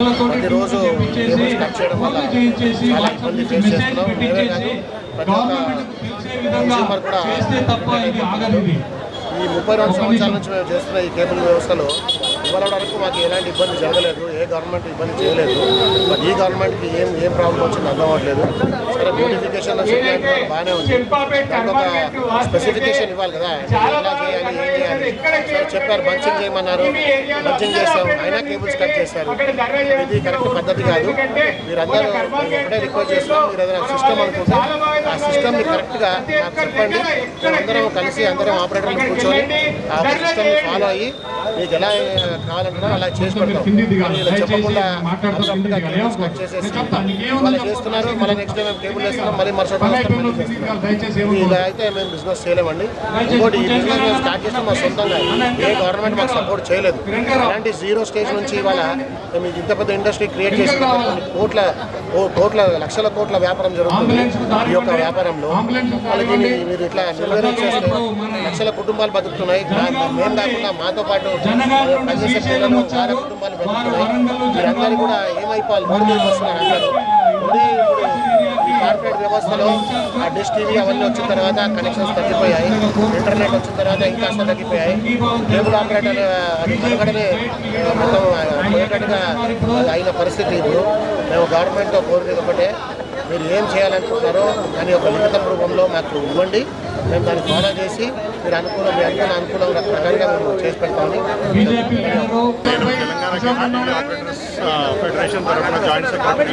ప్రతిరోజు cables cut చేయడం వల్ల చాలా ఇబ్బంది ఫేస్ చేస్తున్నాం. మేమే కాదు ప్రతి ఒక్క కన్స్యూమర్ కూడా ఈ ముప్పై రెండు సంవత్సరాల నుంచి మేము చేస్తున్న ఈ కేబుల్ వ్యవస్థలో ఇవాళ వరకు మాకు ఎలాంటి ఇబ్బంది జరగలేదు ఏ గవర్నమెంట్ ఇబ్బంది చేయలేదు. మరి ఈ గవర్నమెంట్కి ఏం ఏం ప్రాబ్లం వచ్చింది అర్థం అవ్వట్లేదు. సరే నోటిఫికేషన్ బాగానే ఉంది. ఒక స్పెసిఫికేషన్ ఇవ్వాలి కదా. ఎలా చేయాలి ఏం చేయాలి? చెప్పారు బంచింగ్ చేయమన్నారు. బంచింగ్ చేస్తాం అయినా కేబుల్స్ కట్ చేశారు. ఇది కరెక్ట్ పద్ధతి కాదు. మీరందరూ ఒకటే రిక్వెస్ట్ చేస్తాం మీరు ఏదైనా సిస్టమ్ అనుకుంటే ఆ సిస్టమ్ని కరెక్ట్గా నాకు చెప్పండి. అందరం కలిసి అందరం ఆపరేటర్లు కూర్చొని ఆ సిస్టమ్ని ఫాలో అయ్యి మీకు ఎలా అలా చేసి పెడతాం. చెప్పకుండా కట్ చేసేసి వాళ్ళు చేస్తున్నారు మళ్ళీ నెక్స్ట్ మేము కేబుల్ వేస్తున్నాం మళ్ళీ మరుసటి. ఇలా అయితే మేము బిజినెస్ చేయలేమండి. ఇంకోటి ఈ బిజినెస్ మేము స్టార్ట్ చేసిన మా సొంతంగా. ఏ గవర్నమెంట్ మాకు సపోర్ట్ చేయలేదు. అలాంటి జీరో స్టేజ్ నుంచి ఇవాళ మేము ఇంత పెద్ద ఇండస్ట్రీ క్రియేట్ చేసి కొన్ని కోట్ల కోట్ల లక్షల కోట్ల వ్యాపారం జరుగుతుంది. ఈ యొక్క వ్యాపారంలో వాళ్ళకి మీరు ఇట్లా నిర్వహించేస్తే లక్షల కుటుంబాలు బతుకుతున్నాయి. మేము కాకుండా మాతో పాటు పిల్లలు చాలా కుటుంబాలు బతుకుతున్నాయి మీరందరూ కూడా ఏమైపోవాలి? కార్పొరేట్ వ్యవస్థలో ఆ డిష్ టీవీ అవన్నీ వచ్చిన తర్వాత కనెక్షన్స్ తగ్గిపోయాయి. ఇంటర్నెట్ వచ్చిన తర్వాత ఇంకా తగ్గిపోయాయి. కేబుల్ ఆపరేటర్ అది మనుగడనే మొత్తం పోయేటట్టుగా అయిన పరిస్థితి ఇప్పుడు మేము గవర్నమెంట్తో కోరినది ఒకటే మీరు ఏం చేయాలనుకుంటున్నారో దాని యొక్క లిఖిత రూపంలో మాకు ఇవ్వండి. మేము దాన్ని ఫాలో చేసి మీరు అనుకూలం మీ అనుకున్న అనుకూలంగా ప్రకారంగా మేము చేసి ఆ, ఫెడరేషన్ తరఫున జాయింట్ సెక్రటరీ.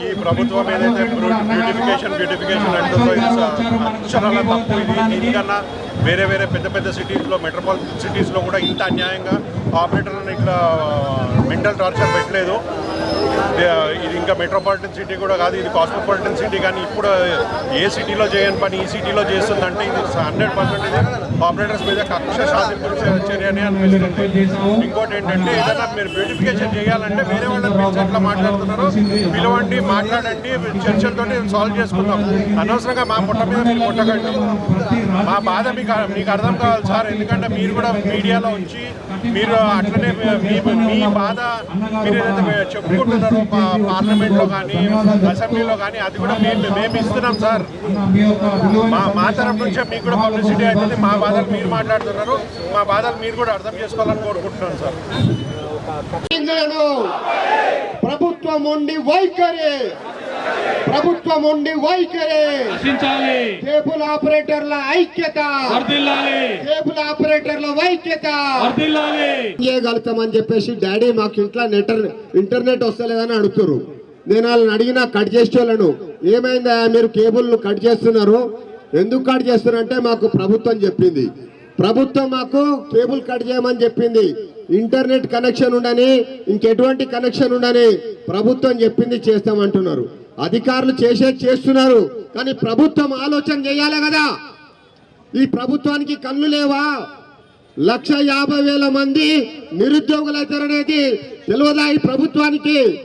ఈ ప్రభుత్వం ఏదైతే బ్యూటిఫికేషన్ బ్యూటిఫికేషన్ అంటుందో అక్షరాల తప్పు. ఇది దీనికన్నా వేరే వేరే పెద్ద పెద్ద సిటీస్లో మెట్రోపాలిటన్ సిటీస్లో కూడా ఇంత అన్యాయంగా ఆపరేటర్లను ఇక్కడ మెంటల్ టార్చర్ పెట్టలేదు. ఇది- ఇంకా మెట్రోపాలిటన్ సిటీ కూడా కాదు ఇది కాస్మోపాలిటన్ సిటీ కానీ ఇప్పుడు ఏ సిటీలో చేయని పని ఈ సిటీలో చేస్తుందంటే ఇది హండ్రెడ్ పర్సెంట్ ఇది ఆపరేటర్స్ మీద కక్ష సాధింపు చర్య అని అనిపిస్తుంది. ఇంకోటి ఏంటంటే ఏదైనా మీరు బ్యూటిఫికేషన్ చేయాలంటే వేరే వాళ్ళని పిలిచి ఎట్లా మాట్లాడుతున్నారో పిలవండి మాట్లాడండి చర్చలతో సాల్వ్ చేసుకుందాం. అనవసరంగా మా పుట్ట మీద మీరు పుట్టకండి మా బాధ మీకు మీకు అర్థం కావాలి సార్ ఎందుకంటే మీరు కూడా మీడియాలో వచ్చి మీరు అట్లనే మీ మీ బాధ మీరు ఏదైతే చెప్పుకుంటున్నారు పార్లమెంట్లో కానీ అసెంబ్లీలో కానీ అది కూడా మేము మేము ఇస్తున్నాం సార్. మా మా తరఫు నుంచే మీకు కూడా పబ్లిసిటీ అవుతుంది మా బాధలు మీరు మాట్లాడుతున్నారు. మా బాధలు మీరు కూడా అర్థం చేసుకోవాలని కోరుకుంటున్నాను సార్. ప్రభుత్వం ఉండి వైఖరి. ప్రభుత్వం ఉండి వైఖరి. రక్షించాలి కేబుల్ ఆపరేటర్ల ఐక్యత. కేబుల్ ఆపరేటర్ల వైక్యత. వర్దిల్లాలి చేయగలుగుతామని చెప్పేసి డాడీ మాకు ఇంట్లో నెటర్ ఇంటర్నెట్ వస్తలేదని అడుగుతారు నేను వాళ్ళని అడిగినా కట్ చేసేవాళ్ళను ఏమైందా మీరు కేబుల్ కట్ చేస్తున్నారు? ఎందుకు కట్ చేస్తున్నారంటే మాకు ప్రభుత్వం చెప్పింది. ప్రభుత్వం మాకు కేబుల్ కట్ చేయమని చెప్పింది. ఇంటర్నెట్ కనెక్షన్ ఉండని ఇంకెటువంటి కనెక్షన్ ఉండని ప్రభుత్వం చెప్పింది చేస్తామంటున్నారు. అధికారులు చేసే చేస్తున్నారు. కానీ ప్రభుత్వం ఆలోచన చేయాలి కదా. ఈ ప్రభుత్వానికి కళ్ళు లేవా? లక్ష యాభై వేల మంది నిరుద్యోగులు అవుతారనేది తెలియదా ఈ ప్రభుత్వానికి?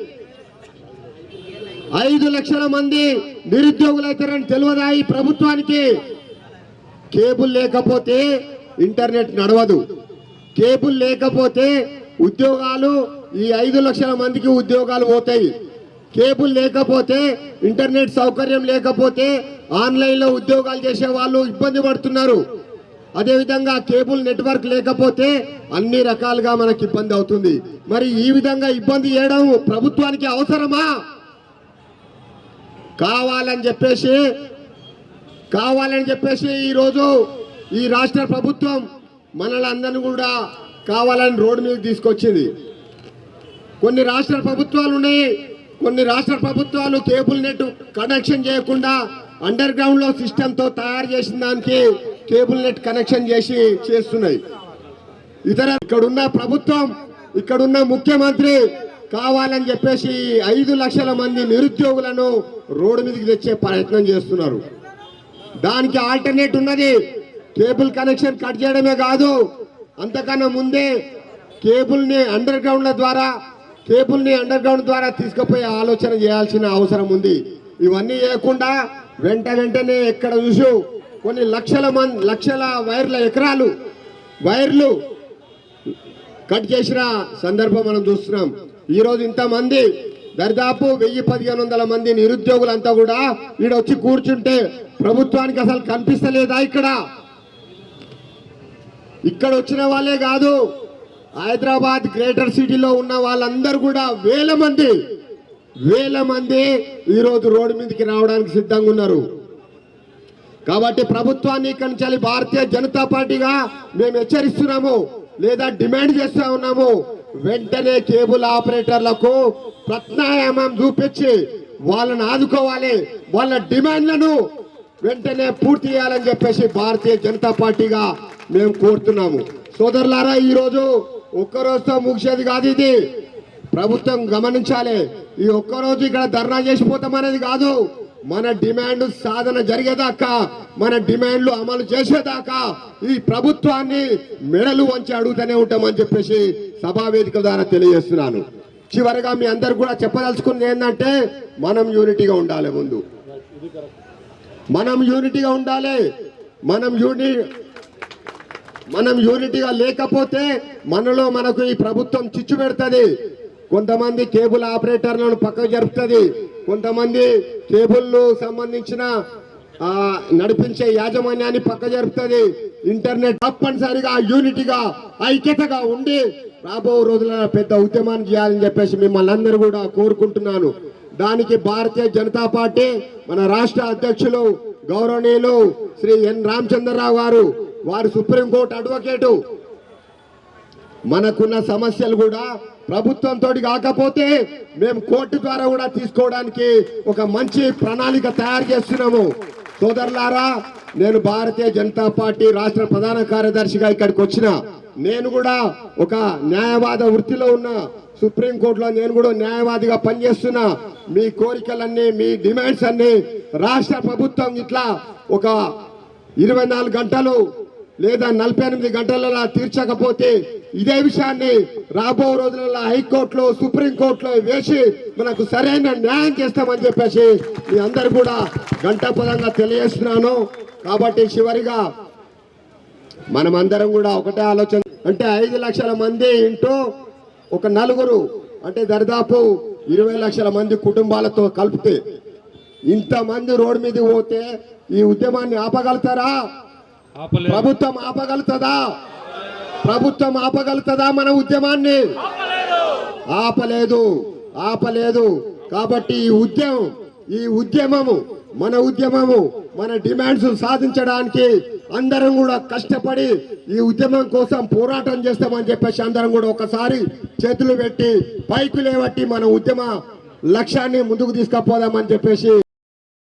ఐదు లక్షల మంది నిరుద్యోగులు అవుతారని తెలియదా ఈ ప్రభుత్వానికి? కేబుల్ లేకపోతే ఇంటర్నెట్ నడవదు. కేబుల్ లేకపోతే ఉద్యోగాలు ఈ ఐదు లక్షల మందికి ఉద్యోగాలు పోతాయి. కేబుల్ లేకపోతే ఇంటర్నెట్ సౌకర్యం లేకపోతే ఆన్లైన్లో ఉద్యోగాలు చేసే వాళ్ళు ఇబ్బంది పడుతున్నారు. అదేవిధంగా కేబుల్ నెట్వర్క్ లేకపోతే అన్ని రకాలుగా మనకి ఇబ్బంది అవుతుంది. మరి ఈ విధంగా ఇబ్బంది చేయడం ప్రభుత్వానికి అవసరమా? కావాలని చెప్పేసి కావాలని చెప్పేసి ఈరోజు ఈ రాష్ట్ర ప్రభుత్వం మనలందరినీ కూడా కావాలని రోడ్డు మీద తీసుకొచ్చింది. కొన్ని రాష్ట్ర ప్రభుత్వాలు ఉన్నాయి. కొన్ని రాష్ట్ర ప్రభుత్వాలు కేబుల్ నెట్ కనెక్షన్ చేయకుండా అండర్ గ్రౌండ్లో సిస్టమ్తో తయారు చేసిన దానికి కేబుల్ నెట్ కనెక్షన్ చేసి చేస్తున్నాయి. ఇతర ఇక్కడున్న ప్రభుత్వం ఇక్కడున్న ముఖ్యమంత్రి కావాలని చెప్పేసి ఐదు లక్షల మంది నిరుద్యోగులను రోడ్డు మీదకి తెచ్చే ప్రయత్నం చేస్తున్నారు. దానికి ఆల్టర్నేట్ ఉన్నది కేబుల్ కనెక్షన్ కట్ చేయడమే కాదు అంతకన్నా ముందే కేబుల్ని అండర్ గ్రౌండ్ల ద్వారా కేబుల్ని అండర్ గ్రౌండ్ ద్వారా తీసుకుపోయే ఆలోచన చేయాల్సిన అవసరం ఉంది. ఇవన్నీ చేయకుండా వెంట వెంటనే ఎక్కడ చూసు కొన్ని లక్షల మంది లక్షల వైర్ల ఎకరాలు వైర్లు కట్ చేసిన సందర్భం మనం చూస్తున్నాం. ఈరోజు ఇంతమంది దరిదాపు వెయ్యి పదిహేను వందల మంది నిరుద్యోగులంతా కూడా ఈడ వచ్చి కూర్చుంటే ప్రభుత్వానికి అసలు కనిపిస్తలేదా ఇక్కడ? ఇక్కడ వచ్చిన వాళ్ళే కాదు హైదరాబాద్ గ్రేటర్ సిటీలో ఉన్న వాళ్ళందరూ కూడా వేల మంది వేల మంది ఈరోజు రోడ్డు మీదకి రావడానికి సిద్ధంగా ఉన్నారు. కాబట్టి ప్రభుత్వాన్ని కంచాలి భారతీయ జనతా పార్టీగా మేము హెచ్చరిస్తున్నాము లేదా డిమాండ్ చేస్తా ఉన్నాము. వెంటనే కేబుల్ ఆపరేటర్లకు ప్రత్యాయామం చూపించి వాళ్ళని ఆదుకోవాలి వాళ్ళ డిమాండ్లను వెంటనే పూర్తి చేయాలని చెప్పేసి భారతీయ జనతా పార్టీగా మేము కోరుతున్నాము. సోదరులారా ఈరోజు ఒక్కరోజుతో ఒక్క రోజుతో ముగిసేది కాదు ఇది. ప్రభుత్వం గమనించాలి. ఈ ఒక్క రోజు ఇక్కడ ధర్నా చేసిపోతాం అనేది కాదు. మన డిమాండ్ సాధన జరిగేదాకా మన డిమాండ్లు అమలు చేసేదాకా ఈ ప్రభుత్వాన్ని మెడలు వంచి అడుగుతూనే ఉంటామని చెప్పేసి సభావేదిక ద్వారా తెలియజేస్తున్నాను. చివరిగా మీ అందరు కూడా చెప్పదలుచుకున్నది ఏంటంటే మనం యూనిటీగా ఉండాలి ముందు. మనం యూనిటీగా ఉండాలి. మనం యూని మనం యూనిటీగా లేకపోతే మనలో మనకు ఈ ప్రభుత్వం చిచ్చు పెడుతుంది. కొంతమంది కేబుల్ ఆపరేటర్లను పక్కకు జరుపుతుంది. కొంతమంది కేబుల్ను సంబంధించిన నడిపించే యాజమాన్యాన్ని పక్క జరుపుతుంది. ఇంటర్నెట్ తప్పనిసరిగా యూనిటీగా ఐక్యతగా ఉండి రాబో రోజుల పెద్ద ఉద్యమాన్ని చేయాలని చెప్పేసి మిమ్మల్ని అందరూ కూడా కోరుకుంటున్నాను. దానికి భారతీయ జనతా పార్టీ మన రాష్ట్ర అధ్యక్షులు గౌరవనీయులు శ్రీ ఎన్ రామచంద్రరావు గారు వారు సుప్రీంకోర్టు అడ్వకేటు. మనకున్న సమస్యలు కూడా ప్రభుత్వంతో కాకపోతే మేము కోర్టు ద్వారా కూడా తీసుకోవడానికి ఒక మంచి ప్రణాళిక తయారు చేస్తున్నాము. సోదరులారా నేను భారతీయ జనతా పార్టీ రాష్ట్ర ప్రధాన కార్యదర్శిగా ఇక్కడికి వచ్చిన నేను కూడా ఒక న్యాయవాద వృత్తిలో ఉన్న సుప్రీంకోర్టులో నేను కూడా న్యాయవాదిగా పనిచేస్తున్నా. మీ కోరికలన్నీ మీ డిమాండ్స్ అన్ని రాష్ట్ర ప్రభుత్వం ఇట్లా ఒక ఇరవై నాలుగు గంటలు లేదా నలభై ఎనిమిది గంటలలో తీర్చకపోతే ఇదే విషయాన్ని రాబో రోజులలో హైకోర్టులో సుప్రీంకోర్టులో వేసి మనకు సరైన న్యాయం చేస్తామని చెప్పేసి మీ అందరు కూడా గంటాపదంగా తెలియజేస్తున్నాను. కాబట్టి చివరిగా మనమందరం కూడా ఒకటే ఆలోచన అంటే ఐదు లక్షల మంది ఇంటూ ఒక నలుగురు అంటే దరిదాపు ఇరవై లక్షల మంది కుటుంబాలతో కలిపితే ఇంతమంది రోడ్డు మీద పోతే ఈ ఉద్యమాన్ని ఆపగలుగుతారా? ప్రభుత్వం ఆపగలుగుతుందా? ప్రభుత్వం ఆపగలుగుతుందా మన ఉద్యమాన్ని? ఆపలేదు. ఆపలేదు. కాబట్టి ఈ ఉద్యమం ఈ ఉద్యమము మన ఉద్యమము మన డిమాండ్స్ సాధించడానికి అందరం కూడా కష్టపడి ఈ ఉద్యమం కోసం పోరాటం చేస్తామని చెప్పేసి అందరం కూడా ఒకసారి చేతులు పెట్టి పైకి లేవట్టి మన ఉద్యమ లక్ష్యాన్ని ముందుకు తీసుకుపోదామని చెప్పేసి